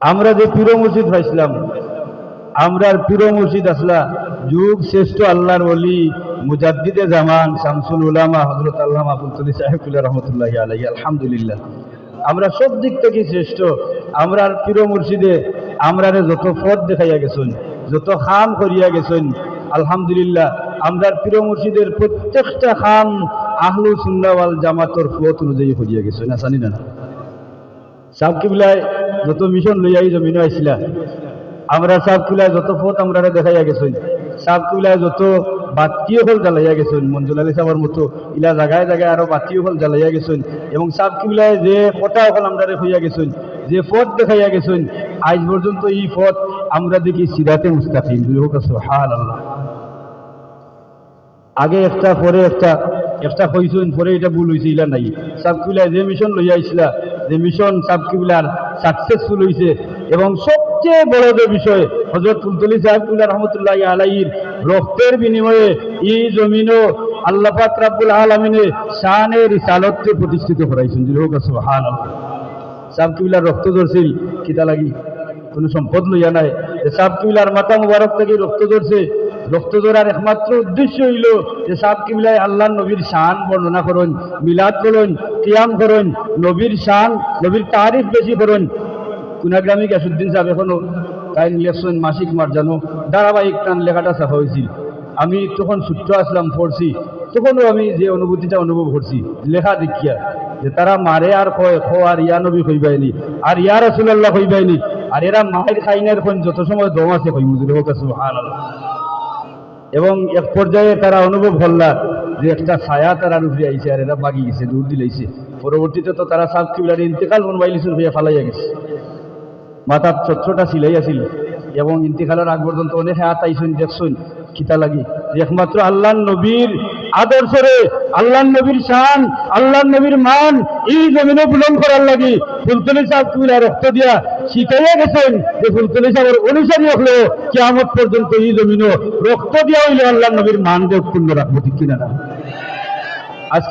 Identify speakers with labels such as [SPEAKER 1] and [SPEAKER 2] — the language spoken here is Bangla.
[SPEAKER 1] আমরা যে পীর মসজিদ পাইছিলাম আমরার পীর মসজিদ আসলা যুগ শ্রেষ্ঠ আল্লাহর ওলি মুজাদ্দিদে জামান শামসুল উলামা হজরত আল্লাহ আবুল সাহেবুল্লাহ রহমতুল্লাহ আলাই আলহামদুলিল্লাহ। আমরা সব দিক থেকে শ্রেষ্ঠ। আমরার পীর মুর্শিদে আমরারে যত পথ দেখাইয়া গেছেন, যত খাম করিয়া গেছেন, আলহামদুলিল্লাহ। আমরার পীর মুর্শিদের প্রত্যেকটা খাম আহলু জামাতর পথ অনুযায়ী করিয়া গেছেন, না জানি না। সাব কিবলায় যত মিশন লইয়া এই জমিনে আইছিলা। আমরা সাব কিবলায় যত পথ আমরা দেখাইয়া গেছেন সাব কিবলায় যত বাতিও হল জ্বালাইয়া গেছেন মঞ্জুল আলী সাহেবের মতো ইলা জায়গায় জায়গায় আরও বাতিও হল জ্বালাইয়া গেছেন এবং সাব কিবলায় যে কথা হল আমরা হইয়া গেছেন যে পথ দেখাইয়া গেছেন আজ পর্যন্ত এই পথ আমরা দেখি সিরাতে মুস্তাকিম। হোক হাল আল্লাহ আগে একটা, পরে একটা একটা কইছেন পরে এটা ভুল হয়েছে ইলা নাই। সাবকিবলায় যে মিশন লইয়া আইছিলা যে মিশন সাবকিবলার সাকসেসফুল হয়েছে এবং সবচেয়ে বড় যে বিষয় হজরত ফুলতলি সাহেবুল্লাহ রহমতুল্লাহ আলাইর রক্তের বিনিময়ে এই জমিনও আল্লাহ পাক রাব্বুল আলমিনে শানের রিসালতকে প্রতিষ্ঠিত করাইছেন। হোক সুবহান সাবকিবলার রক্ত ধরছিল কিতা লাগি? কোনো সম্পদ লইয়া নাই। সাবকিবলার মাথা মুবারক থেকে রক্ত ধরছে রক্ত ধরার একমাত্র উদ্দেশ্য হইল যে সাব কিবলায় আল্লাহ নবীর শান বর্ণনা করুন, মিলাদ করুন, কিয়াম করুন, নবীর শান, নবীর তারিফ বেশি করুন। কুনাগ্রামী গ্যাসুদ্দিন সাহেব এখনও তাই ইলেকশন মাসিক মার্জানো ধারাবাহিক টান লেখাটা সাফা হয়েছিল। আমি তখন সূত্র আসলাম পড়ছি, তখনও আমি যে অনুভূতিটা অনুভব করছি, লেখা দেখিয়া যে তারা মারে আর কয়, খো আর ইয়া নবী কইবাইনি, আর ইয়া রসুল্লাহ কইবাইনি, আর এরা মায়ের খাইনের যত সময় দম আছে কই মুজুর সুবহানাল্লাহ। এবং এক পর্যায়ে তারা অনুভব করলা যে একটা ছায়া তারা উপরে আইছে আর এরা বাগি গেছে দূর দিলাইছে পরবর্তীতে তো তারা সাব কিবলার ইন্তেকাল মোবাইলিসুর হইয়া ফালাইয়া গেছে। মাথার চচ্ছটা সিলাই আসিল এবং ইন্তেকালের আগ পর্যন্ত অনেক হাত আইসুন দেখছুন খিতা লাগি। একমাত্র আল্লাহ নবীর আদর্শরে আল্লাহ নবীর শান আল্লাহ নবীর মান এই জমিনে বুলন করার লাগি ফুলতলি সাহেব কিবলা রক্ত দিয়া শিখাইয়া গেছেন যে ফুলতলি সাহেবের অনুসারী হলো কেমন পর্যন্ত এই জমিনও রক্ত দিয়া হইলে আল্লাহ নবীর মান দেব পূর্ণ রাখব, ঠিক কিনা আজকে